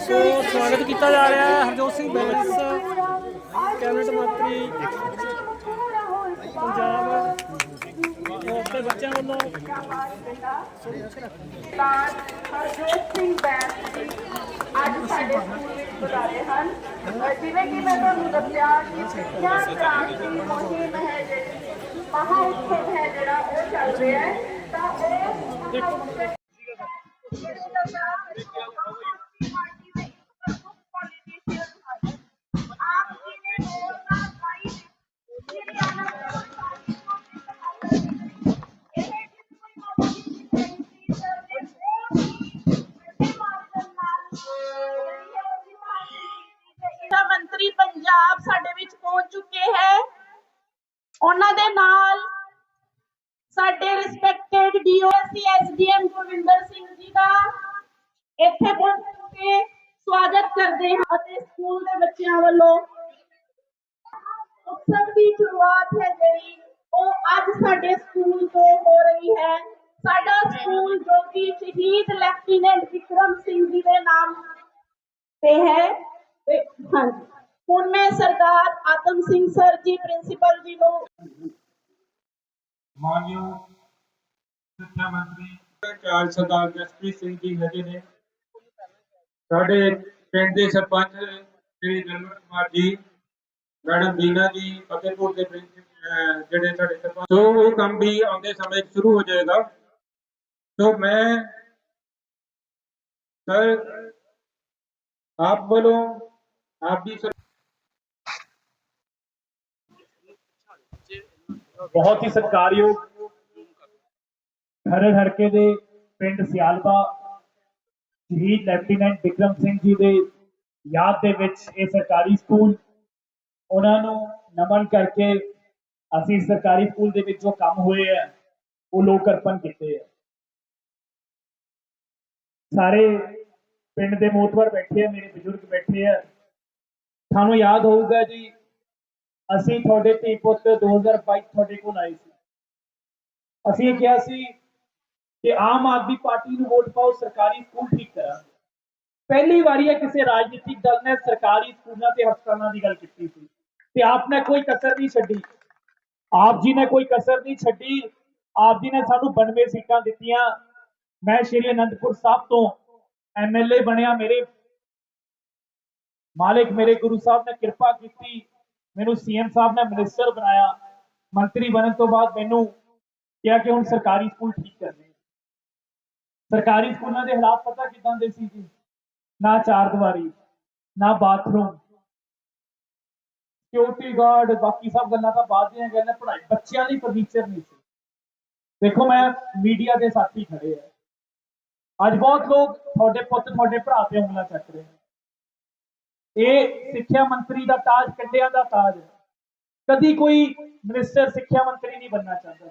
ਸੋ ਸਵਾਗਤ ਕੀਤਾ ਜਾ ਰਿਹਾ ਹੈ। ਹਰਜੋਤ ਸਿੰਘ ਬੈਂਸ ਕੈਬਨਿਟ ਮੰਤਰੀ, ਪੰਜਾਬ। ਤੇ ਬੱਚਿਆਂ ਵੱਲੋਂ? ਤਾਂ ਹਰਜੋਤ ਸਿੰਘ ਬੈਂਸ ਜੀ, ਅੱਜ ਸਾਡੇ ਸਕੂਲ ਵਿੱਚ ਬੁਲਾਏ ਹਨ। ਅਹ ਜਿਵੇਂ ਕਿ ਮੈਂ ਤੁਹਾਨੂੰ ਦੱਸਿਆ ਕਿ ਸਿੱਖਿਆ ਕ੍ਰਾਂਤੀ ਮੁਹਿੰਮ ਹੈ ਜਿਹੜੀ ਮਹਾ ਉਤਸਵ ਹੈ ਜਿਹੜਾ, ਉਹ ਚੱਲ ਰਿਹਾ ਹੈ। ਤਾਂ ਉਹ ਦੇਖੋ ਕਰਦੇ ਹਾਂ ਅਤੇ ਸਕੂਲ ਦੇ ਬੱਚਿਆਂ ਵੱਲੋਂ ਉਤਸਵ ਦੀ ਸ਼ੁਰੂਆਤ ਹੈ ਜਿਹੜੀ ਉਹ ਅੱਜ ਸਾਡੇ ਸਕੂਲ ਤੋਂ ਹੋ ਰਹੀ ਹੈ ਸਾਡਾ ਸਕੂਲ ਜੋ ਕਿ ਸ਼ਹੀਦ ਲੈਫਟੀਨੈਂਟ ਵਿਕਰਮ ਸਿੰਘ ਜੀ ਦੇ ਨਾਮ ਤੇ ਹੈ ਤੇ ਹਾਂਜੀ ਹੁਣ ਮੈਂ ਸਰਦਾਰ ਆਤਮ ਸਿੰਘ ਸਰ ਜੀ ਪ੍ਰਿੰਸੀਪਲ ਜੀ ਨੂੰ ਮਾਨਯੋਗ ਸਿੱਖਿਆ ਮੰਤਰੀ ਚਾਰ ਸਰਦਾਰ ਜਸਪ੍ਰੀਤ ਸਿੰਘ ਜੀ ਹੈਗੇ ਨੇ ਸਾਡੇ ਪਿੰਡ ਦੇ ਸਰਪੰਚ ਸ੍ਰੀ ਨਿਰਮਲ ਕੁਮਾਰ ਜੀ, ਮੈਡਮ ਬੀਨਾ ਜੀ, ਫਤਿਹਪੁਰ ਦੇ ਜਿਹੜੇ ਸਾਡੇ ਸਰਪੰਚ ਸੋ ਉਹ ਕੰਮ ਵੀ ਆਉਂਦੇ ਸਮੇਂ ਸ਼ੁਰੂ ਹੋ ਜਾਏਗਾ। ਸੋ ਮੈਂ ਸਰ ਆਪ ਵੱਲੋਂ ਆਪ ਦੀ ਸਰ- ਬਹੁਤ ਹੀ ਸਤਿਕਾਰਯੋਗ ਹਰੇ ਹਰਕੇ ਦੇ ਪਿੰਡ ਸਿਆਲਬਾ ਸ਼ਹੀਦ ਲੈਫਟੀਨੈਂਟ ਵਿਕਰਮ ਸਿੰਘ ਜੀ ਦੇ ਯਾਦ ਦੇ ਵਿੱਚ ਇਹ ਸਰਕਾਰੀ ਸਕੂਲ, ਉਹਨਾਂ ਨੂੰ ਨਮਨ ਕਰਕੇ ਅਸੀਂ ਸਰਕਾਰੀ ਸਕੂਲ ਦੇ ਵਿੱਚ ਜੋ ਕੰਮ ਹੋਏ ਆ, ਉਹ ਲੋਕ ਅਰਪਣ ਕੀਤੇ ਆ। ਸਾਰੇ ਪਿੰਡ ਦੇ ਮੋਤਵਰ ਬੈਠੇ ਆ, ਮੇਰੇ ਬਜ਼ੁਰਗ ਬੈਠੇ ਆ। ਤੁਹਾਨੂੰ ਯਾਦ ਹੋਊਗਾ ਜੀ, ਅਸੀਂ ਤੁਹਾਡੇ ਧੀ ਪੁੱਤ 2022 ਤੁਹਾਡੇ ਕੋਲ ਆਏ ਸੀ। ਅਸੀਂ ਇਹ ਕਿਹਾ ਸੀ ਕਿ ਆਮ ਆਦਮੀ ਪਾਰਟੀ ਨੂੰ ਵੋਟ ਪਾਓ, ਸਰਕਾਰੀ ਸਕੂਲ ਠੀਕ ਕਰਾਂਗੇ। ਪਹਿਲੀ ਵਾਰੀ ਹੈ ਕਿਸੇ ਰਾਜਨੀਤਿਕ ਦਲ ਨੇ ਸਰਕਾਰੀ ਸਕੂਲਾਂ ਤੇ ਹਸਪਤਾਲਾਂ ਦੀ ਗੱਲ ਕੀਤੀ ਸੀ ਤੇ ਆਪ ਨੇ ਕੋਈ ਕਸਰ ਨਹੀਂ ਛੱਡੀ। ਆਪ ਜੀ ਨੇ ਕੋਈ ਕਸਰ ਨਹੀਂ ਛੱਡੀ। ਆਪ ਜੀ ਨੇ ਸਾਨੂੰ 92 ਸੀਟਾਂ ਦਿੱਤੀਆਂ। ਮੈਂ ਸ਼੍ਰੀ ਅਨੰਦਪੁਰ ਸਾਹਿਬ ਤੋਂ ਐਮਐਲਏ ਬਣਿਆ। ਮੇਰੇ ਮਾਲਿਕ ਮੇਰੇ ਗੁਰੂ ਸਾਹਿਬ ਨੇ ਕਿਰਪਾ ਕੀਤੀ। ਮੈਨੂੰ ਸੀਐਮ ਸਾਹਿਬ ਨੇ ਮਿਨਿਸਟਰ ਬਣਾਇਆ। ਮੰਤਰੀ ਬਣਨ ਤੋਂ ਬਾਅਦ ਮੈਨੂੰ ਕਿਹਾ ਕਿ ਹੁਣ ਸਰਕਾਰੀ ਸਕੂਲ ਠੀਕ ਕਰਨੇ ਸਰਕਾਰੀ ਸਕੂਲਾਂ ਦੇ ਹਾਲਾਤ ਪਤਾ ਕਿਦਾਂ ਦੇ ਸੀ ਜੀ? ਨਾ ਚਾਰ ਦੀਵਾਰੀ, ਨਾ ਬਾਥਰੂਮ ਸਿਕਿਉਰਿਟੀ ਗਾਰਡ ਬਾਕੀ ਸਭ ਗੱਲਾਂ ਤਾਂ ਬਾਅਦ ਦੀਆਂ ਗੱਲਾਂ, ਪੜ੍ਹਾਈ ਬੱਚਿਆਂ ਲਈ ਫਰਨੀਚਰ ਨਹੀਂ ਸੀ। ਦੇਖੋ ਮੈਂ ਮੀਡੀਆ ਦੇ ਸਾਥੀ ਖੜੇ ਆ। ਅੱਜ ਬਹੁਤ ਲੋਕ ਤੁਹਾਡੇ ਪੁੱਤ, ਤੁਹਾਡੇ ਭਰਾ ਤੇ ਉਂਗਲਾਂ ਚੱਕ ਰਹੇ ਨੇ। ਇਹ ਸਿੱਖਿਆ ਮੰਤਰੀ ਦਾ ਤਾਜ, ਕੰਡਿਆਂ ਦਾ ਤਾਜ। ਹੈ ਕਦੀ ਕੋਈ ਮਿਨਿਸਟਰ ਸਿੱਖਿਆ ਮੰਤਰੀ ਨਹੀਂ ਬੰਨਣਾ ਚਾਹੁੰਦਾ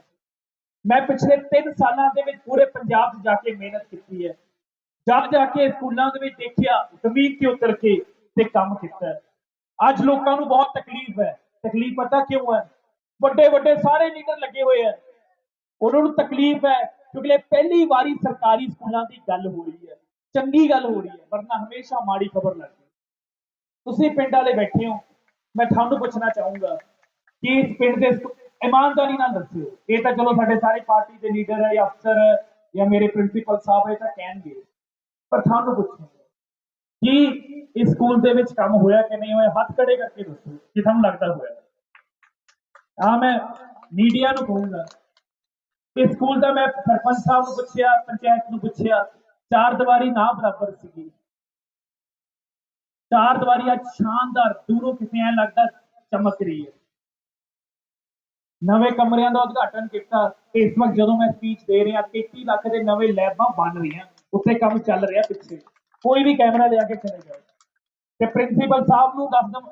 ਮੈਂ ਪਿਛਲੇ 3 ਸਾਲਾਂ ਦੇ ਵਿੱਚ ਪੂਰੇ ਪੰਜਾਬ 'ਚ ਜਾ ਕੇ ਮਿਹਨਤ ਕੀਤੀ ਹੈ। ਜਾ ਜਾ ਕੇ ਸਕੂਲਾਂ ਦੇ ਵਿੱਚ ਦੇਖਿਆ, ਜ਼ਮੀਨ ਤੇ ਉਤਰ ਕੇ ਤੇ ਕੰਮ ਕੀਤਾ। ਹੈ। ਅੱਜ ਲੋਕਾਂ ਨੂੰ ਬਹੁਤ ਤਕਲੀਫ ਹੈ। ਤਕਲੀਫ ਪਤਾ ਕਿਉਂ ਹੈ? ਵੱਡੇ ਵੱਡੇ ਸਾਰੇ ਲੀਡਰ ਲੱਗੇ ਹੋਏ ਆ ਉਹਨਾਂ ਨੂੰ ਤਕਲੀਫ ਹੈ ਕਿਉਂਕਿ ਇਹ ਪਹਿਲੀ ਵਾਰੀ ਸਰਕਾਰੀ ਸਕੂਲਾਂ ਦੀ ਗੱਲ ਹੋ ਰਹੀ ਹੈ। ਚੰਗੀ ਗੱਲ ਹੋ ਰਹੀ ਹੈ, ਵਰਨਾ ਹਮੇਸ਼ਾ ਮਾੜੀ ਖਬਰ ਲੱਗਦੀ ਤੁਸੀਂ ਪਿੰਡ ਵਾਲੇ ਬੈਠੇ ਹੋ। ਮੈਂ ਤੁਹਾਨੂੰ ਪੁੱਛਣਾ ਚਾਹੂੰਗਾ ਕਿ ਇਸ ਪਿੰਡ ਦੇ ਇਮਾਨਦਾਰੀ ਨਾਲ ਦੱਸਿਓ। ਇਹ ਤਾਂ ਚਲੋ ਸਾਡੇ ਸਾਰੇ ਪਾਰਟੀ ਦੇ ਲੀਡਰ ਹੈ ਜਾਂ ਅਫਸਰ ਜਾਂ ਮੇਰੇ ਪ੍ਰਿੰਸੀਪਲ ਸਾਹਿਬ ਇਹ ਤਾਂ ਕਹਿਣਗੇ। ਪਰ ਤੁਹਾਨੂੰ ਪੁੱਛੂੰਗਾ ਕਿ ਇਸ ਸਕੂਲ ਦੇ ਵਿੱਚ ਕੰਮ ਹੋਇਆ ਕਿ ਨਹੀਂ ਹੋਇਆ? ਹੱਥ ਖੜੇ ਕਰਕੇ ਦੱਸੋ ਕਿ ਤੁਹਾਨੂੰ ਲੱਗਦਾ ਹੋਇਆ। ਆ ਮੈਂ ਮੀਡੀਆ ਨੂੰ ਕਹੂੰਗਾ। ਇਸ ਸਕੂਲ ਦਾ ਮੈਂ ਸਰਪੰਚ ਸਾਹਿਬ ਨੂੰ ਪੁੱਛਿਆ, ਪੰਚਾਇਤ ਨੂੰ ਪੁੱਛਿਆ, ਚਾਰ ਦੀਵਾਰੀ ਨਾ ਬਰਾਬਰ ਸੀਗੀ। ਚਾਰ ਦੀਵਾਰੀ ਅੱਜ ਸ਼ਾਨਦਾਰ, ਦੂਰੋਂ ਕਿਸੇ ਐ ਲੱਗਦਾ ਚਮਕ ਰਹੀ ਹੈ। ਨਵੇਂ ਕਮਰਿਆਂ ਦਾ ਉਦਘਾਟਨ ਕੀਤਾ। ਤੇ ਇਸ ਵਕਤ ਜਦੋਂ ਮੈਂ ਸਪੀਚ ਦੇ ਰਿਹਾ 33 ਲੱਖ ਦੇ ਨਵੇਂ ਲੈਬਾਂ ਬਣ ਰਹੀਆਂ। ਉੱਥੇ ਕੰਮ ਚੱਲ ਰਿਹਾ ਪਿੱਛੇ। ਕੋਈ ਵੀ ਕੈਮਰਾ ਲਿਆ ਕੇ ਚਲੇ ਜਾਓ। ਤੇ ਪ੍ਰਿੰਸੀਪਲ ਸਾਹਿਬ ਨੂੰ ਦੱਸ ਦਮ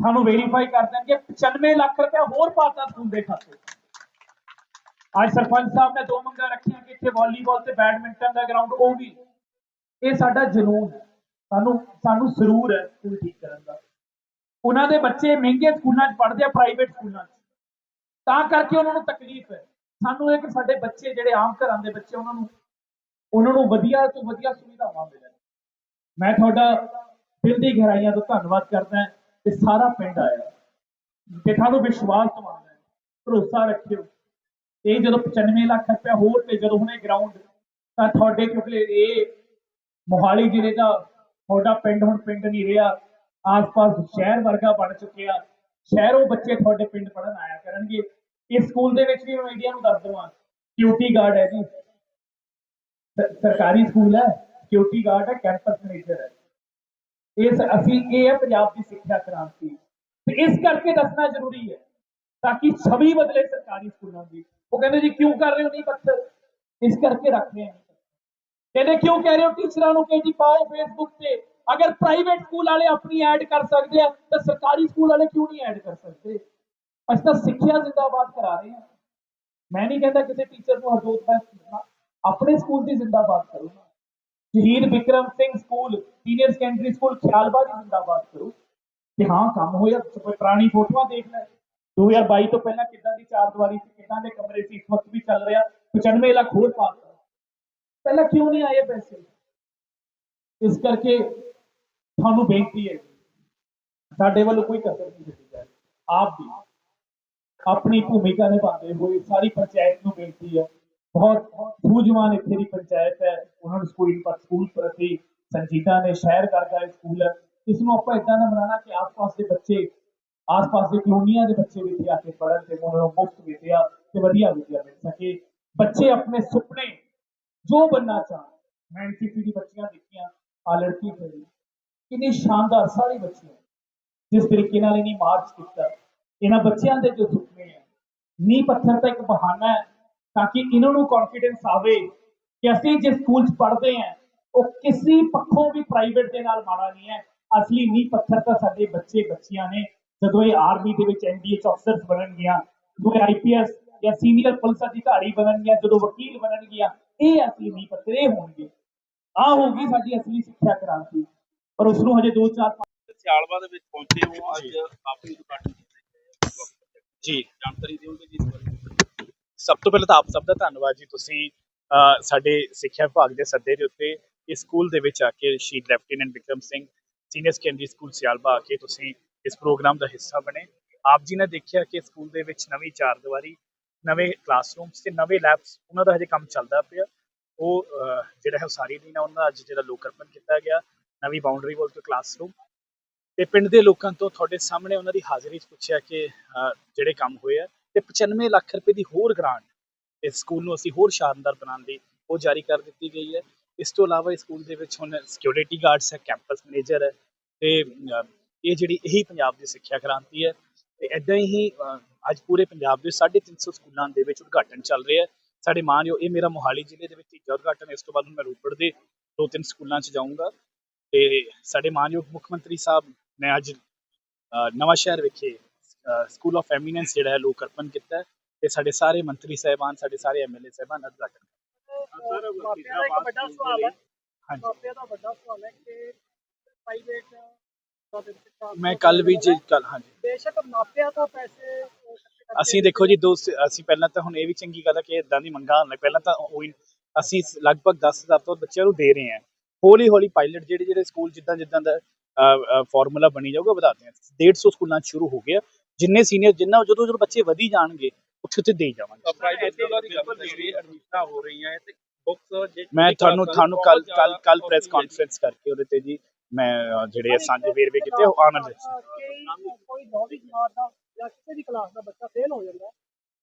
ਸਾਨੂੰ ਵੈਰੀਫਾਈ ਕਰ ਦੇਣਗੇ 95 ਲੱਖ ਰੁਪਏ ਹੋਰ ਪਾਤਾ ਸਕੂਲ ਦੇ ਖਾਤੇ। ਅੱਜ ਸਰਪੰਚ ਸਾਹਿਬ ਨੇ ਦੋ ਮੰਗਾਂ ਰੱਖੀਆਂ ਕਿ ਇੱਥੇ ਵਾਲੀਬਾਲ ਤੇ ਬੈਡਮਿੰਟਨ ਦਾ ਗਰਾਊਂਡ ਉਹ ਵੀ। ਇਹ ਸਾਡਾ ਜਨੂਨ ਹੈ। ਸਾਨੂੰ ਸਾਨੂੰ ਸਰੂਰ ਹੈ ਸਕੂਲ ਠੀਕ ਕਰਨ ਦਾ। ਉਹਨਾਂ ਦੇ ਬੱਚੇ ਮਹਿੰਗੇ ਸਕੂਲਾਂ 'ਚ ਪੜ੍ਹਦੇ ਆ ਪ੍ਰਾਈਵੇਟ ਸਕੂਲਾਂ 'ਚ। ਤਾਂ ਕਰਕੇ ਉਹਨਾਂ ਨੂੰ ਤਕਲੀਫ ਹੈ। ਸਾਨੂੰ ਇਹ ਕਿ ਸਾਡੇ ਬੱਚੇ ਜਿਹੜੇ ਆਮ ਘਰਾਂ ਦੇ ਬੱਚੇ ਉਹਨਾਂ ਨੂੰ ਉਹਨਾਂ ਨੂੰ ਵਧੀਆ ਤੋਂ ਵਧੀਆ ਸੁਵਿਧਾਵਾਂ ਮਿਲਣ। ਮੈਂ ਤੁਹਾਡਾ ਦਿਲ ਦੀ ਗਹਿਰਾਈਆਂ ਤੋਂ ਧੰਨਵਾਦ ਕਰਦਾ ਕਿ ਸਾਰਾ ਪਿੰਡ ਆਇਆ। ਤੇ ਤੁਹਾਨੂੰ ਵਿਸ਼ਵਾਸ ਦਿਵਾਉਂਦਾ ਭਰੋਸਾ ਰੱਖਿਓ। ਇਹ ਜਦੋਂ 95 ਲੱਖ ਰੁਪਇਆ ਹੋਰ ਤੇ ਜਦੋਂ ਹੁਣੇ ਗਰਾਊਂਡ ਤਾਂ ਤੁਹਾਡੇ ਕਿਉਂਕਿ ਇਹ ਮੋਹਾਲੀ ਜ਼ਿਲ੍ਹੇ ਦਾ ਤੁਹਾਡਾ ਪਿੰਡ ਹੁਣ ਪਿੰਡ ਨਹੀਂ ਰਿਹਾ। ਆਸ-ਪਾਸ ਸ਼ਹਿਰ ਵਰਗਾ ਬਣ ਚੁੱਕਿਆ। ਸ਼ਹਿਰੋਂ ਬੱਚੇ ਤੁਹਾਡੇ ਪਿੰਡ ਪੜਨ ਆਇਆ ਕਰਨਗੇ। ਇਸ ਸਕੂਲ ਦੇ ਵਿੱਚ ਵੀ ਮੀਡੀਆ ਨੂੰ ਦੱਸ ਦਵਾਂ। ਸਿਕਿਉਰਿਟੀ ਗਾਰਡ ਹੈ ਜੀ। ਸਰਕਾਰੀ ਸਕੂਲ ਹੈ। ਸਿਕਿਉਰਿਟੀ ਗਾਰਡ ਹੈ ਕੈਂਪਸ ਮੈਨੇਜਰ ਹੈ। ਇਸ, ਅਸੀਂ, ਇਹ ਹੈ ਪੰਜਾਬ ਦੀ ਸਿੱਖਿਆ ਕ੍ਰਾਂਤੀ। ਤੇ ਇਸ ਕਰਕੇ ਦੱਸਣਾ ਜ਼ਰੂਰੀ ਹੈ, ਤਾਂ ਕਿ ਛਵੀ ਬਦਲੇ ਸਰਕਾਰੀ ਸਕੂਲਾਂ ਦੀ। ਉਹ ਕਹਿੰਦੇ ਜੀ, ਕਿਉਂ ਕਰ ਰਹੇ ਹੋ ਨਹੀਂ ਪੱਥਰ? ਇਸ ਕਰਕੇ ਰੱਖ ਰਹੇ ਹਾਂ। ਕਹਿੰਦੇ ਕਿਉਂ ਕਹਿ ਰਹੇ ਹੋ? ਟੀਚਰਾਂ ਨੂੰ ਕਿ ਜੀ ਪਾਓ ਫੇਸਬੁੱਕ ਤੇ। ਅਗਰ ਪ੍ਰਾਈਵੇਟ ਸਕੂਲ ਵਾਲੇ ਆਪਣੀ ਐਡ ਕਰ ਸਕਦੇ ਆ, ਤਾਂ ਸਰਕਾਰੀ ਸਕੂਲ ਵਾਲੇ ਕਿਉਂ ਨਹੀਂ ਐਡ ਕਰ ਸਕਦੇ? ਅਸੀਂ ਤਾਂ ਸਿੱਖਿਆ ਜ਼ਿੰਦਾਬਾਦ ਕਰਾ ਰਹੇ ਹਾਂ। ਮੈਂ ਨਹੀਂ ਕਹਿੰਦਾ ਕਿਸੇ ਟੀਚਰ ਨੂੰ ਹਰਜੋਤ ਮੈਂ ਕਰਨਾ ਆਪਣੇ ਸਕੂਲ ਦੀ ਜ਼ਿੰਦਾਬਾਦ ਕਰੋ। ਸ਼ਹੀਦ Vikram Singh school senior secondary school Khialbad ਦੀ ਜ਼ਿੰਦਾਬਾਦ ਕਰੋ। ਕਿ ਹਾਂ, ਕੰਮ ਹੋਇਆ ਪੁਰਾਣੀ ਫੋਟੋਆਂ ਦੇਖ ਲੈ। 2022 ਤੋਂ ਪਹਿਲਾਂ ਕਿੱਦਾਂ ਦੀ ਚਾਰ ਦੀਵਾਰੀ ਸੀ, ਕਿੱਦਾਂ ਦੇ ਕਮਰੇ ਸੀ, ਇਸ ਵਕਤ ਵੀ ਚੱਲ ਰਿਹਾ। 95 ਲੱਖ ਹੋਰ ਪਾਤਾ ਪਹਿਲਾਂ ਕਿਉਂ ਨਹੀਂ ਆਏ ਪੈਸੇ? ਇਸ ਕਰਕੇ ਤੁਹਾਨੂੰ ਬੇਨਤੀ ਹੈ। ਸਾਡੇ ਵੱਲੋਂ ਕੋਈ ਕਸਰ ਨਹੀਂ ਛੱਡੀ ਜਾ ਆਪ ਵੀ। ਆਪਣੀ ਭੂਮਿਕਾ ਨਿਭਾਉਂਦੇ ਹੋਏ ਸਾਰੀ ਪੰਚਾਇਤ ਨੂੰ ਬੇਨਤੀ ਹੈ। ਬਹੁਤ ਸੂਝਵਾਨ ਇੱਥੇ ਦੀ ਪੰਚਾਇਤ ਹੈ। ਉਹਨਾਂ ਨੂੰ ਸਕੂਲ ਪਰ ਸਕੂਲ ਪ੍ਰਤੀ ਸੰਜੀਦਾ ਨੇ ਸ਼ਹਿਰ ਕਰਦਾ ਇਹ ਸਕੂਲ। ਇਸ ਨੂੰ ਆਪਾਂ ਇਦਾਂ ਨਾ ਬਣਾਉਣਾ ਕਿ ਆਸ-ਪਾਸ ਦੇ ਬੱਚੇ, ਆਸ-ਪਾਸ ਦੇ ਕਲੋਨੀਆਂ ਦੇ ਬੱਚੇ ਵੀ ਇੱਥੇ ਆ ਕੇ ਪੜ੍ਹਨ ਤੇ ਉਹਨਾਂ ਨੂੰ ਮੁਫਤ ਵਿਦਿਆ ਤੇ ਵਧੀਆ ਵਿਦਿਆ ਮਿਲ ਸਕੇ। ਬੱਚੇ ਆਪਣੇ ਸੁਪਨੇ ਜੋ ਬੰਨਾ ਚਾਹ ਮੈਂ ਐਨਸੀਸੀ ਦੀ ਬੱਚੀਆਂ ਦੇਖੀਆਂ ਆ ਲੜਕੀ ਖੜੀ ਕਿੰਨੀ ਸ਼ਾਨਦਾਰ ਸਾਰੀ ਬੱਚੀਆਂ ਜਿਸ ਤਰੀਕੇ ਨਾਲ ਇਹਨੇ ਮਾਰਚ ਕੀਤਾ। ਇਹਨਾਂ ਬੱਚਿਆਂ ਦੇ ਜੋ ਸੁਪਨੇ ਹੈ ਨੀਂਹ ਪੱਥਰ ਤਾਂ ਇੱਕ ਬਹਾਨਾ ਹੈ ਤਾਂ ਕਿ ਇਹਨਾਂ ਨੂੰ ਕੌਨਫੀਡੈਂਸ ਆਵੇ ਕਿ ਅਸੀਂ ਜਿਸ ਸਕੂਲ 'ਚ ਪੜ੍ਹਦੇ ਹਾਂ ਉਹ ਕਿਸੇ ਪੱਖੋਂ ਵੀ ਪ੍ਰਾਈਵੇਟ ਦੇ ਨਾਲ ਮਾੜਾ ਨਹੀਂ ਹੈ। ਅਸਲੀ ਨੀਂਹ ਪੱਥਰ ਤਾਂ ਸਾਡੇ ਬੱਚੇ ਬੱਚੀਆਂ ਨੇ। ਜਦੋਂ ਇਹ ਆਰਮੀ ਦੇ ਵਿੱਚ ਐਨਡੀਏ ਅਫਸਰਸ ਬਣਨਗੀਆਂ ਜਦੋਂ ਇਹ ਆਈਪੀਐਸ ਜਾਂ ਸੀਨੀਅਰ ਪੁਲਿਸ ਅਧਿਕਾਰੀ ਬਣਨਗੀਆਂ ਜਦੋਂ ਵਕੀਲ ਬਣਨਗੀਆਂ ਇਹ ਅਸਲੀ ਨੀਂਹ ਪੱਥਰ ਇਹ ਹੋਣਗੇ। ਆ ਹੋਊਗੀ ਸਾਡੀ ਅਸਲੀ ਸਿੱਖਿਆ ਕ੍ਰਾਂਤੀ। ਪਰ ਉਸ ਨੂੰ ਹਜੇ 2-4 ਸਿਆਲਵਾ ਦੇ ਵਿੱਚ ਪਹੁੰਚੇ ਹੋ ਅੱਜ ਕਾਫੀ ਉਦਘਾਟਨ ਜੀ, ਜਾਣਕਾਰੀ ਦਿਓਗੇ ਜੀ ਇਸ ਬਾਰੇ? ਸਭ ਤੋਂ ਪਹਿਲਾਂ ਤਾਂ ਆਪ ਸਭ ਦਾ ਧੰਨਵਾਦ ਜੀ। ਤੁਸੀਂ ਸਾਡੇ ਸਿੱਖਿਆ ਵਿਭਾਗ ਦੇ ਸੱਦੇ ਦੇ ਉੱਤੇ ਇਸ ਸਕੂਲ ਦੇ ਵਿੱਚ ਆ ਕੇ ਸ਼ਹੀਦ lieutenant Vikram Singh, senior secondary school Sialba ਆ ਕੇ ਤੁਸੀਂ ਇਸ ਪ੍ਰੋਗਰਾਮ ਦਾ ਹਿੱਸਾ ਬਣੇ। ਆਪ ਜੀ ਨੇ ਦੇਖਿਆ ਕਿ ਸਕੂਲ ਦੇ ਵਿੱਚ ਨਵੀਂ ਚਾਰ ਦੀਵਾਰੀ, ਨਵੇਂ ਕਲਾਸਰੂਮਸ ਤੇ ਨਵੇਂ ਲੈਬਸ ਉਹਨਾਂ ਦਾ ਹਜੇ ਕੰਮ ਚੱਲਦਾ ਪਿਆ। ਉਹ ਜਿਹੜਾ ਹੈ ਉਸਾਰੀ ਦਿਨ ਨਾ ਉਹਨਾਂ ਦਾ ਅੱਜ ਜਿਹੜਾ ਲੋਕਰਪਨ ਕੀਤਾ ਗਿਆ, ਨਵੀਂ ਬਾਉਂਡਰੀ ਵਾਲ ਤੇ ਕਲਾਸਰੂਮ ਤੇ ਪਿੰਡ ਦੇ ਲੋਕਾਂ ਤੋਂ ਤੁਹਾਡੇ ਸਾਹਮਣੇ ਉਹਨਾਂ ਦੀ ਹਾਜ਼ਰੀ 'ਚ ਪੁੱਛਿਆ ਕਿ ਜਿਹੜੇ ਕੰਮ ਹੋਏ ਆ ਤੇ 95 ਲੱਖ ਰੁਪਏ ਦੀ ਹੋਰ ਗ੍ਰਾਂਟ ਇਸ ਸਕੂਲ ਨੂੰ ਅਸੀਂ ਹੋਰ ਸ਼ਾਨਦਾਰ ਬਣਾਉਣ ਲਈ ਉਹ ਜਾਰੀ ਕਰ ਦਿੱਤੀ ਗਈ ਹੈ। ਇਸ ਤੋਂ ਇਲਾਵਾ ਇਸ ਸਕੂਲ ਦੇ ਵਿੱਚ ਹੁਣ ਸਿਕਿਉਰਿਟੀ ਗਾਰਡਸ ਹੈ ਕੈਂਪਸ ਮੈਨੇਜਰ ਹੈ ਤੇ ਇਹ ਜਿਹੜੀ ਇਹੀ ਪੰਜਾਬ ਦੀ ਸਿੱਖਿਆ ਕ੍ਰਾਂਤੀ ਹੈ ਤੇ ਇਦਾਂ ਹੀ ਅੱਜ ਪੂਰੇ ਪੰਜਾਬ ਦੇ 350 ਸਕੂਲਾਂ ਦੇ ਵਿੱਚ ਉਦਘਾਟਨ ਚੱਲ ਰਿਹਾ ਹੈ। ਸਾਡੇ ਮਾਨਯੋਗ ਇਹ ਮੇਰਾ ਮੋਹਾਲੀ ਜ਼ਿਲ੍ਹੇ ਦੇ ਵਿੱਚ ਤੀਜਾ ਉਦਘਾਟਨ ਇਸ ਤੋਂ ਬਾਅਦ ਹੁਣ ਮੈਂ ਰੋਪੜ ਦੇ ਦੋ ਤਿੰਨ ਸਕੂਲਾਂ 'ਚ ਜਾਊਂਗਾ ਤੇ ਸਾਡੇ ਮਾਨਯੋਗ ਮੁੱਖ ਮੰਤਰੀ ਸਾਹਿਬ ਨੇ ਅੱਜ ਨਵਾਂ ਸ਼ਹਿਰ ਵਿਖੇ ਸਕੂਲ ਆਫ ਐਮੀਨੈਂਸ ਜਿਹੜਾ ਹੈ ਲੋਕ ਅਰਪਣ ਕੀਤਾ ਹੈ ਤੇ ਸਾਡੇ ਸਾਰੇ ਮੰਤਰੀ ਸਾਹਿਬਾਨ ਸਾਡੇ ਸਾਰੇ ਐਮਐਲਏ ਸਾਹਿਬਾਨ ਉਦਘਾਟਨ ਸਰ ਮਾਪਿਆਂ ਦਾ ਇੱਕ ਵੱਡਾ ਸਵਾਲ ਹੈ। ਹਾਂਜੀ। ਮਾਪਿਆਂ ਦਾ ਵੱਡਾ ਸਵਾਲ ਹੈ ਕਿ ਪ੍ਰਾਈਵੇਟ ਮੈਂ ਕੱਲ ਵੀ ਜੀ ਕੱਲ ਹਾਂਜੀ। ਬੇਸ਼ੱਕ ਮਾਪਿਆਂ ਤੋਂ ਪੈਸੇ ਅਸੀਂ ਦੇਖੋ ਜੀ ਦੋ ਅਸੀਂ ਪਹਿਲਾਂ ਤਾਂ ਹੁਣ ਇਹ ਵੀ ਚੰਗੀ ਗੱਲ ਹੈ ਕਿ ਇਦਾਂ ਦੀ ਮੰਗਾਂ ਹੋਣ ਪਹਿਲਾਂ ਤਾਂ ਉਹੀ ਅਸੀਂ ਲਗਭਗ 10000 ਤੋਂ ਬੱਚਿਆਂ ਨੂੰ ਦੇ ਰਹੇ ਹਾਂ। ਹੌਲੀ ਹੌਲੀ ਪਾਇਲਟ ਜਿਹੜੇ ਜਿਹੜੇ ਸਕੂਲ ਜਿੱਦਾਂ ਜਿੱਦਾਂ ਦਾ ਫਾਰਮੂਲਾ ਬਣੀ ਜਾਊਗਾ ਵਧਾਦੇ ਹਾਂ। 150 ਸਕੂਲਾਂ 'ਚ ਸ਼ੁਰੂ ਹੋ ਗਿਆ। ਜਿੰਨੇ ਸੀਨੀਅਰ ਜਿੰਨਾ ਜਦੋਂ ਜਦੋਂ ਬੱਚੇ ਵਧੀ ਜਾਣਗੇ ਉੱਥੇ ਉੱਥੇ ਦੇਈ ਜਾਵਾਂਗੇ। ਪ੍ਰਾਈਵੇਟ ਸਕੂਲਾਂ ਦੀ ਗੱਲ ਕਰੀਏ। ਐਡਮਿਸ਼ਨਾਂ ਹੋ ਰਹੀਆਂ ਹੈ ਤੇ ਬੁੱਕਸ ਮੈਂ ਤੁਹਾਨੂੰ ਤੁਹਾਨੂੰ ਕੱਲ ਕੱਲ ਕੱਲ ਪ੍ਰੈਸ ਕਾਨਫਰੰਸ ਕਰਕੇ ਉਹਦੇ ਤੇ ਜੀ ਮੈਂ ਜਿਹੜੇ ਸਾਂਝੇ ਵੇਰਵੇ ਕੀਤੇ ਉਹ ਆਨਰ ਦੇ ਅਹ, ਕਈ ਕੋਈ ਨੌਵੀਂ ਜਮਾਤ ਦਾ ਜਾਂ ਕਿਸੇ ਵੀ ਕਲਾਸ ਦਾ ਬੱਚਾ ਫੇਲ ਹੋ ਜਾਂਦਾ ਹੈ,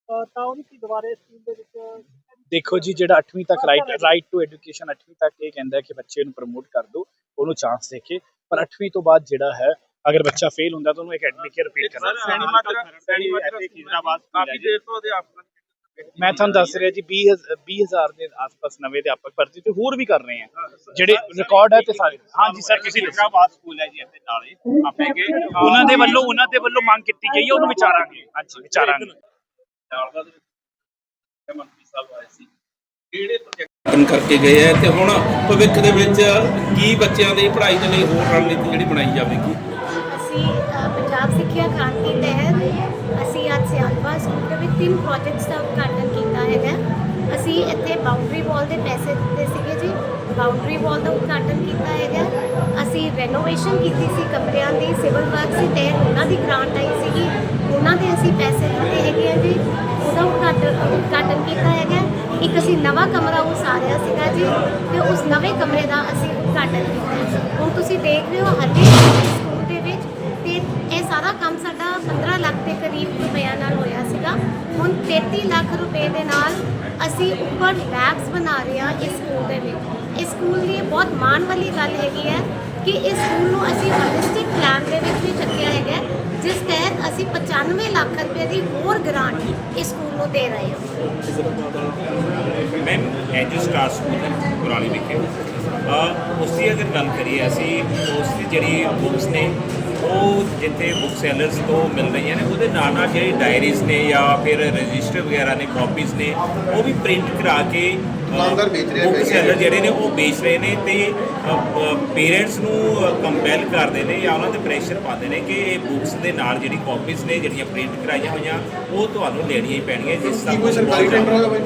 ਅਹ, ਤਾਂ ਉਹਨੂੰ ਕੀ ਦੁਬਾਰੇ ਸਕੂਲ ਦੇ ਵਿੱਚ ਦੇਖੋ ਜੀ ਜਿਹੜਾ 8ਵੀਂ ਤੱਕ ਰਾਈਟ ਰਾਈਟ ਟੂ ਐਜੂਕੇਸ਼ਨ 8ਵੀਂ ਤੱਕ ਇਹ ਕਹਿੰਦਾ ਕਿ ਬੱਚੇ ਨੂੰ ਪ੍ਰਮੋਟ ਕਰ ਦਿਓ ਉਹਨੂੰ ਚਾਂਸ ਦੇ ਕੇ ਪਰ 8ਵੀਂ ਤੋਂ ਬਾਅਦ ਜਿਹੜਾ ਹੈ ਅਗਰ ਬੱਚਾ ਫੇਲ ਹੁੰਦਾ ਤਾਂ ਉਹਨੂੰ ਅਕੈਡਮਿਕ ਰਿਪੀਟ ਕਰਨਾ ਸੈਣੀ ਮਾਤਰਾ ਸੈਣੀ ਮਾਤਰਾ ਹੈਦਰਾਬਾਦ ਕਾਫੀ ਦੇਰ ਤੋਂ ਅਧਿਆਪਕਾਂ ਮੈਂ ਤੁਹਾਨੂੰ ਦੱਸ ਰਿਹਾ ਜੀ 20 20000 ਦੇ ਆਸ-ਪਾਸ ਨਵੇਂ ਅਧਿਆਪਕ ਭਰਤੀ ਤੇ ਹੋਰ ਵੀ ਕਰ ਰਹੇ ਆ ਜਿਹੜੇ ਰਿਕਾਰਡ ਹੈ ਤੇ ਸਾਰੇ ਹਾਂਜੀ ਸਰ ਤੁਸੀਂ ਹੈਦਰਾਬਾਦ ਸਕੂਲ ਹੈ ਜੀ ਇੱਥੇ ਨਾਲੇ ਆਪਣੇ ਕੇ ਉਹਨਾਂ ਦੇ ਵੱਲੋਂ ਉਹਨਾਂ ਦੇ ਵੱਲੋਂ ਮੰਗ ਕੀਤੀ ਗਈ ਹੈ ਉਹਨੂੰ ਵਿਚਾਰਾਂਗੇ ਹਾਂਜੀ ਵਿਚਾਰਾਂਗੇ ਨਾਲਦਾ ਦੇ ਮੰਤਰੀ ਸਾਹਿਬ ਆਏ ਸੀ ਕਿਹੜੇ ਪ੍ਰੋਜੈਕਟ ਕਰਕੇ ਗਏ ਹੈ ਤੇ ਹੁਣ ਭਵਿੱਖ ਦੇ ਵਿੱਚ ਕੀ ਬੱਚਿਆਂ ਦੀ ਪੜ੍ਹਾਈ ਦੇ ਲਈ ਹੋਰ ਰਣਨੀਤੀ ਜਿਹੜੀ ਬਣਾਈ ਜਾਵੇਗੀ? ਅਸੀਂ ਪੰਜਾਬ ਸਿੱਖਿਆ ਕ੍ਰਾਂਤੀ ਤਹਿਤ ਅਸੀਂ ਅੱਜ ਸਿਆਲਵਾ ਸਕੂਲ ਦੇ ਵਿੱਚ ਤਿੰਨ ਪ੍ਰੋਜੈਕਟਸ ਦਾ ਉਦਘਾਟਨ ਕੀਤਾ ਹੈਗਾ। ਅਸੀਂ ਇੱਥੇ ਬਾਉਂਡਰੀ ਵਾਲ ਦੇ ਪੈਸੇ ਦਿੱਤੇ ਸੀਗੇ ਜੀ। ਬਾਉਂਡਰੀ ਵਾਲ ਦਾ ਉਦਘਾਟਨ ਕੀਤਾ ਹੈਗਾ। ਅਸੀਂ ਰੈਨੋਵੇਸ਼ਨ ਕੀਤੀ ਸੀ ਕਮਰਿਆਂ ਦੀ ਸਿਵਲ ਵਰਕਸ ਦੇ ਤਹਿਤ ਉਹਨਾਂ ਦੀ ਗ੍ਰਾਂਟ ਆਈ ਸੀਗੀ। ਉਹਨਾਂ ਦੇ ਅਸੀਂ ਪੈਸੇ ਦਿੱਤੇ ਹੈਗੇ ਆ ਜੀ। ਉਹਦਾ ਉਦਘਾਟਨ ਉਦਘਾਟਨ ਕੀਤਾ ਹੈਗਾ। ਇੱਕ ਅਸੀਂ ਨਵਾਂ ਕਮਰਾ ਉਸਾਰਿਆ ਸੀਗਾ ਜੀ, ਤੇ ਉਸ ਨਵੇਂ ਕਮਰੇ ਦਾ ਅਸੀਂ ਉਦਘਾਟਨ ਕੀਤਾ ਹੁਣ ਤੁਸੀਂ ਦੇਖ ਰਹੇ ਹੋ ਹੱਲੇ ਸਕੂਲ ਦੇ ਵਿੱਚ, ਤੇ ਇਹ ਸਾਰਾ ਕੰਮ ਸਾਡਾ 15 ਲੱਖ ਦੇ ਕਰੀਬ ਰੁਪਇਆ ਨਾਲ ਹੋਇਆ ਸੀਗਾ। ਹੁਣ 33 ਲੱਖ ਰੁਪਏ ਦੇ ਨਾਲ ਅਸੀਂ ਉੱਪਰ ਲੈਬਸ ਬਣਾ ਰਹੇ ਹਾਂ ਇਸ ਸਕੂਲ ਦੇ ਵਿੱਚ। ਇਸ ਸਕੂਲ ਦੀ ਇਹ ਬਹੁਤ ਮਾਣ ਵਾਲੀ ਗੱਲ ਹੈਗੀ ਹੈ ਕਿ ਇਸ ਸਕੂਲ ਨੂੰ ਅਸੀਂ ਹੋਲਿਸਟਿਕ ਪਲਾਨ ਦੇ ਵਿੱਚ ਵੀ ਚੱਕਿਆ ਹੈਗਾ ਜਿਸ ਤਹਿਤ ਅਸੀਂ 95 ਲੱਖ ਰੁਪਏ ਦੀ ਹੋਰ ਗ੍ਰਾਂਟ ਇਸ ਸਕੂਲ ਨੂੰ ਦੇ ਰਹੇ ਹਾਂ। ਮੈਂ ਐਜੂ ਸਟਾਰ ਸਕੂਲ ਕੁਰਾਲੀ ਵਿਖੇ, ਅਹ ਉਸ ਦੀ ਅਗਰ ਗੱਲ ਕਰੀਏ ਅਸੀਂ ਉਸ ਦੀ ਜਿਹੜੀ ਬੁੱਕਸ ਨੇ, ਉਹ ਜਿੱਥੇ ਬੁੱਕ ਸੈਲਰਸ ਤੋਂ ਮਿਲ ਰਹੀਆਂ ਨੇ, ਉਹਦੇ ਨਾਲ ਨਾਲ ਜਿਹੜੀ ਡਾਇਰੀਜ਼ ਨੇ ਜਾਂ ਫਿਰ ਰਜਿਸਟਰ ਵਗੈਰਾ ਨੇ ਕਾਪੀਜ਼ ਨੇ, ਉਹ ਵੀ ਪ੍ਰਿੰਟ ਕਰਾ ਕੇ ਦੁਕਾਨਦਾਰ ਵੇਚ ਰਹੇ ਬੁੱਕ ਸੈਲਰ ਆ। ਜਿਹੜੇ ਨੇ ਉਹ ਵੇਚ ਰਹੇ ਨੇ ਤੇ ਪੇਰੈਂਟਸ ਨੂੰ ਕੰਪੈਲ ਕਰਦੇ ਨੇ ਜਾਂ ਉਹਨਾਂ ਤੇ ਪ੍ਰੈਸ਼ਰ ਪਾਉਂਦੇ ਨੇ ਕਿ ਇਹ ਬੁੱਕਸ ਦੇ ਨਾਲ ਜਿਹੜੀ ਕਾਪੀਜ਼ ਨੇ ਜਿਹੜੀਆਂ ਪ੍ਰਿੰਟ ਕਰਾਈਆਂ ਹੋਈਆਂ ਉਹ ਤੁਹਾਨੂੰ ਲੈਣੀਆਂ ਹੀ ਪੈਣਗੀਆਂ ਜਿਸ ਦਾ ਕੋਈ ਸਰਕਾਰੀ ਟੈਂਡਰ ਹੋਗਾ ਬਾਈ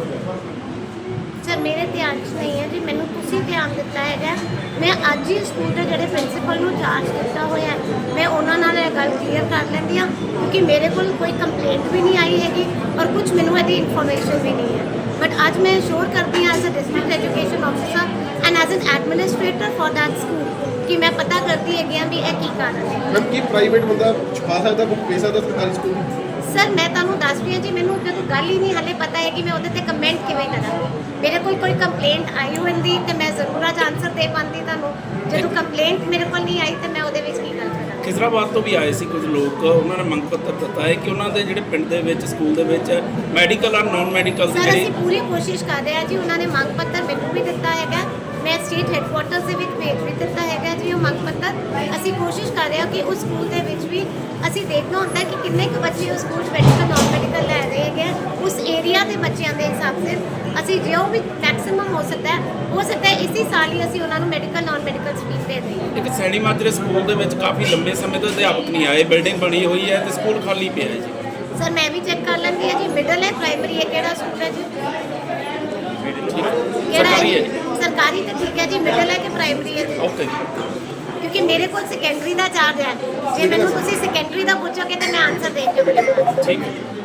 ਸਰ ਮੇਰੇ ਧਿਆਨ 'ਚ ਨਹੀਂ ਹੈ ਜੀ ਮੈਨੂੰ ਤੁਸੀਂ ਧਿਆਨ ਦਿੱਤਾ ਹੈਗਾ ਮੈਂ ਅੱਜ ਹੀ ਸਕੂਲ ਦੇ ਜਿਹੜੇ ਪ੍ਰਿੰਸੀਪਲ ਨੂੰ ਚਾਰਜ ਦਿੱਤਾ ਹੋਇਆ ਮੈਂ ਉਹਨਾਂ ਨਾਲ ਇਹ ਗੱਲ ਕਲੀਅਰ ਕਰ ਲੈਂਦੀ ਹਾਂ ਕਿਉਂਕਿ ਮੇਰੇ ਕੋਲ ਕੋਈ ਕੰਪਲੇਂਟ ਵੀ ਨਹੀਂ ਆਈ ਹੈਗੀ ਔਰ ਕੁਝ ਮੈਨੂੰ ਇਹਦੀ ਇਨਫੋਰਮੇਸ਼ਨ ਵੀ ਨਹੀਂ ਹੈ। But आज मैं शोर करती हूँ as a district education officer and as an administrator for that school कि मैं पता करती है कि भी ਇਹ ਕੀ ਕਾਰਨ ਹੈ ਮੈਮ ਕੀ ਪ੍ਰਾਈਵੇਟ ਬੰਦਾ ਛੁਪਾ ਸਕਦਾ ਬੁੱਕ ਦੇ ਸਕਦਾ ਸਰਕਾਰੀ ਸਕੂਲ ਦੀ ਸਰ ਮੈਂ ਤੁਹਾਨੂੰ ਦੱਸ ਰਹੀ ਹਾਂ ਜੀ ਮੈਨੂੰ ਜਦੋਂ ਗੱਲ ਹੀ ਨਹੀਂ ਹਲੇ ਪਤਾ ਹੈ ਕਿ ਮੈਂ ਉਹਦੇ ਤੇ ਕਮੈਂਟ ਕਿਵੇਂ ਕਰਾਂ। ਮੇਰੇ ਕੋਲ ਕੋਈ ਕੰਪਲੇਂਟ ਆਈ ਹੁੰਦੀ ਤੇ ਮੈਂ ਜ਼ਰੂਰ ਅੱਜ ਆਨਸਰ ਦੇ ਪਾਉਂਦੀ ਤੁਹਾਨੂੰ। ਜਦੋਂ ਕੰਪਲੇਂਟ ਮੇਰੇ ਕੋਲ ਨਹੀਂ ਆਈ ਤੇ ਮੈਂ ਉਹਦੇ ਵਿੱਚ ਕੀ ਕਰਾਂ? ਖਿਜ਼ਰਾਬਾਦ ਤੋਂ ਵੀ ਆਏ ਸੀ ਕੁਝ ਲੋਕ। ਉਹਨਾਂ ਨੇ ਮੰਗ ਪੱਤਰ ਦਿੱਤਾ ਹੈ ਕਿ ਉਹਨਾਂ ਦੇ ਜਿਹੜੇ ਪਿੰਡ ਦੇ ਵਿੱਚ ਸਕੂਲ ਦੇ ਵਿੱਚ ਮੈਡੀਕਲ ਔਰ ਨਾਨ ਮੈਡੀਕਲ ਸਰ ਜਿਹੜੇ। ਅਸੀਂ ਪੂਰੀ ਕੋਸ਼ਿਸ਼ ਕਰ ਰਹੇ ਹਾਂ ਜੀ ਉਹਨਾਂ ਨੇ ਮੰਗ ਪੱਤਰ ਮੈਨੂੰ ਵੀ ਦਿੱਤਾ ਹੈਗਾ। ਮੈਂ ਸਟੇਟ ਹੈੱਡਕੁਆਟਰਸ ਦੇ ਵਿੱਚ ਭੇਜ ਵੀ ਦਿੱਤਾ ਹੈਗਾ। ਉਹ ਮੰਗ ਪੱਤਰ ਅਸੀਂ ਕੋਸ਼ਿਸ਼ ਕਰ ਰਹੇ ਹਾਂ ਕਿ ਉਸ ਸਕੂਲ ਦੇ ਵਿੱਚ ਵੀ ਅਸੀਂ ਦੇਖਣਾ ਹੁੰਦਾ ਕਿ ਕਿੰਨੇ ਕੁ ਬੱਚੇ ਉਸ ਸਕੂਲ ਮੈਡੀਕਲ ਨਾਨ ਮੈਡੀਕਲ ਲੈ ਰਹੇ ਹੈਗੇ। ਉਸ ਏਰੀਆ ਦੇ ਬੱਚਿਆਂ ਦੇ ਹਿਸਾਬ ਸੇ ਅਸੀਂ ਜੋ ਵੀ ਮੈਕਸਿਮਮ ਹੋ ਸਕਦਾ ਹੈ ਸਕਦਾ ਇਸੇ ਸਾਲ ਹੀ ਅਸੀਂ ਉਹਨਾਂ ਨੂੰ ਮੈਡੀਕਲ ਨਾਨ ਮੈਡੀਕਲ ਸਟਰੀਮ ਦੇ ਦਈਏ। ਇੱਕ ਸੈਣੀ ਮਾਜਰੇ ਸਕੂਲ ਦੇ ਵਿੱਚ ਕਾਫੀ ਲੰਬੇ ਸਮੇਂ ਤੋਂ ਅਧਿਆਪਕ ਨਹੀਂ ਆਏ ਬਿਲਡਿੰਗ ਬਣੀ ਹੋਈ ਹੈ ਤੇ ਸਕੂਲ ਖਾਲੀ ਪਿਆ ਹੈ ਜੀ। ਸਰ ਮੈਂ ਵੀ ਚੈੱਕ ਕਰ ਲੈਂਦੀ ਹਾਂ ਜੀ ਮਿਡਲ ਹੈ ਪ੍ਰਾਇਮਰੀ ਹੈ ਕਿਹੜਾ ਸਕੂਲ ਹੈ ਜੀ? ਕਿਹੜਾ ਹੈ? ਸਰਕਾਰੀ ਤਾਂ ਠੀਕ ਹੈ ਜੀ ਮਿਡਲ ਹੈ ਕਿ ਪ੍ਰਾਇਮਰੀ ਹੈ? ਓਕੇ ਕਿਉਂਕਿ ਮੇਰੇ ਕੋਲ ਸੈਕੰਡਰੀ ਦਾ ਚਾਰਜ ਹੈ। ਜੇ ਮੈਨੂੰ ਤੁਸੀਂ ਸੈਕੰਡਰੀ ਦਾ ਪੁੱਛੋਗੇ ਤਾਂ ਮੈਂ ਆਨਸਰ ਦੇ ਬੋਲਾਂਗਾ ਠੀਕ ਹੈ।